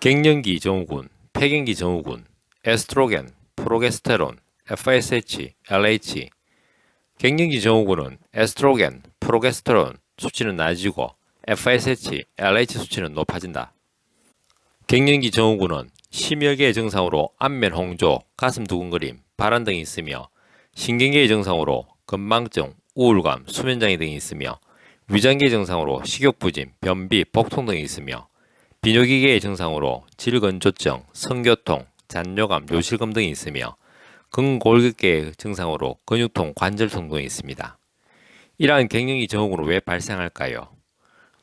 갱년기 증후군, 폐경기 증후군, 에스트로겐, 프로게스테론, FSH, LH. 갱년기 증후군은 에스트로겐, 프로게스테론 수치는 낮아지고 FSH, LH 수치는 높아진다. 갱년기 증후군은 심혈 개의 증상으로 안면 홍조, 가슴 두근거림, 발한 등이 있으며 신경계의 증상으로 건망증, 우울감, 수면 장애 등이 있으며 위장계 증상으로 식욕 부진, 변비, 복통 등이 있으며 비뇨기계의 증상으로 질건조증, 성교통, 잔뇨감, 요실금 등이 있으며 근골격계의 증상으로 근육통, 관절통 등이 있습니다. 이러한 갱년기 증후군은 왜 발생할까요?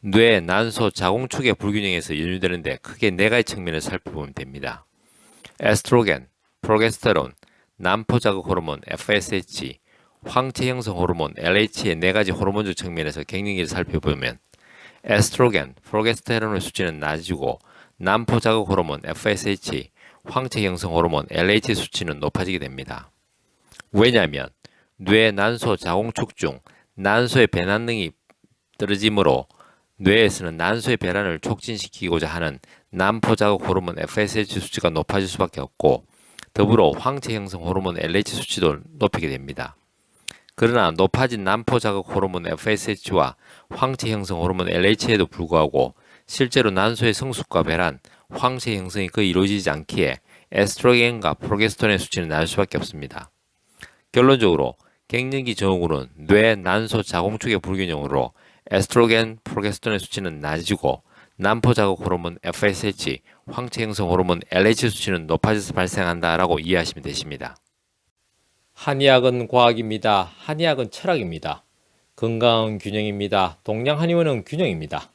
뇌, 난소, 자궁축의 불균형에서 연유되는데 크게 네 가지 측면을 살펴보면 됩니다. 에스트로겐, 프로게스테론, 난포자극 호르몬 FSH, 황체 형성 호르몬 LH의 네 가지 호르몬적 측면에서 갱년기를 살펴보면 에스트로겐, 프로게스테론의 수치는 낮아지고 난포 자극 호르몬 FSH, 황체 형성 호르몬 LH 수치는 높아지게 됩니다. 왜냐하면 뇌, 난소, 자궁축 중 난소의 배란 등이 떨어지므로 뇌에서는 난소의 배란을 촉진시키고자 하는 난포 자극 호르몬 FSH 수치가 높아질 수밖에 없고 더불어 황체 형성 호르몬 LH 수치도 높이게 됩니다. 그러나 높아진 난포 자극 호르몬 FSH와 황체 형성 호르몬 LH에도 불구하고 실제로 난소의 성숙과 배란, 황체 형성이 거의 이루어지지 않기에 에스트로겐과 프로게스테론의 수치는 낮을 수밖에 없습니다. 결론적으로 갱년기 증후군은 뇌, 난소, 자궁축의 불균형으로 에스트로겐, 프로게스테론의 수치는 낮아지고 난포 자극 호르몬 FSH, 황체 형성 호르몬 LH 수치는 높아져서 발생한다라고 이해하시면 되십니다. 한의학은 과학입니다. 한의학은 철학입니다. 건강은 균형입니다. 동양 한의원은 균형입니다.